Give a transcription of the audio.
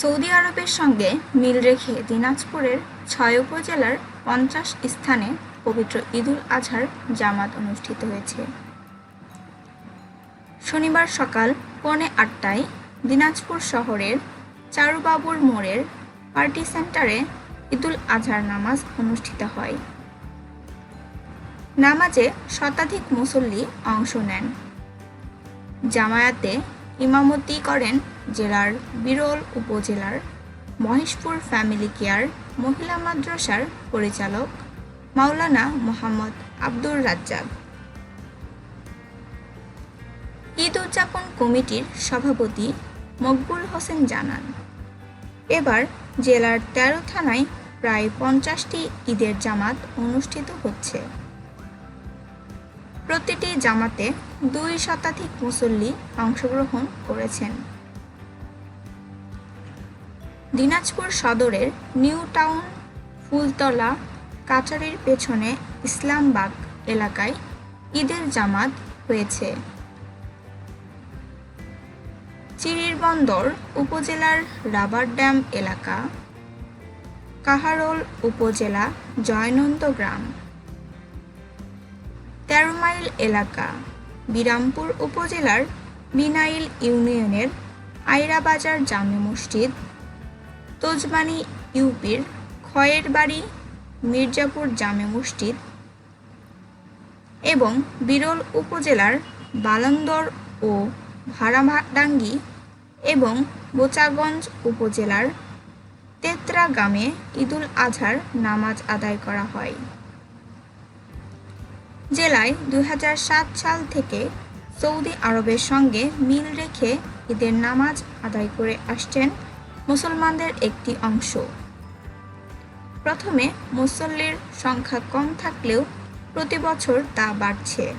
Saudi আরবের সঙ্গে মিল রেখে দিনাজপুরের ছয় উপজেলার পঞ্চাশ স্থানে পবিত্র ঈদুল আজহার জামাত অনুষ্ঠিত হয়েছে। শনিবার সকাল পৌনে আটটায় দিনাজপুর শহরের চারুবাবুর মোড়ের পার্টি সেন্টারে ঈদুল আজহার নামাজ অনুষ্ঠিত হয়। নামাজে শতাধিক মুসল্লি অংশ নেন। জামায়াতে ইমামতি করেন জেলার বিরল উপজেলার মহেশপুর ফ্যামিলি কেয়ার মহিলা মাদ্রাসার পরিচালক মাওলানা মোহাম্মদ আব্দুর রাজ্জাক। ঈদ উদযাপন কমিটির সভাপতি মকবুল হোসেন জানান, এবার জেলার তেরো থানায় প্রায় পঞ্চাশটি ঈদের জামাত অনুষ্ঠিত হচ্ছে। প্রতিটি জামাতে দুই শতাধিক মুসল্লি অংশগ্রহণ করেছেন। দিনাজপুর সদরের নিউ টাউন ফুলতলা কাচারির পেছনে ইসলামবাগ এলাকায় ঈদের জামাত হয়েছে। চিরিরবন্দর উপজেলার রাবার ড্যাম এলাকা, কাহারোল উপজেলা জয়নন্দ গ্রাম। তেরো মাইল এলাকা, বিরামপুর উপজেলার বিনাইল ইউনিয়নের আইরাবাজার জামে মসজিদ তোজবানি ইউপির খয়ের বাড়ি মির্জাপুর জামে মসজিদ এবং বিরল উপজেলার বালন্দর ও ভাড়াডাঙ্গি এবং বোচাগঞ্জ উপজেলার তেত্রা গ্রামে ঈদুল আজহার নামাজ আদায় করা হয়। জেলায় দু হাজার সাত সাল থেকে সৌদি আরবের সঙ্গে মিল রেখে ঈদের নামাজ আদায় করে আসছেন মুসলমানদের একটি অংশ। প্রথমে মুসল্লির সংখ্যা কম থাকলেও প্রতি বছর তা বাড়ছে।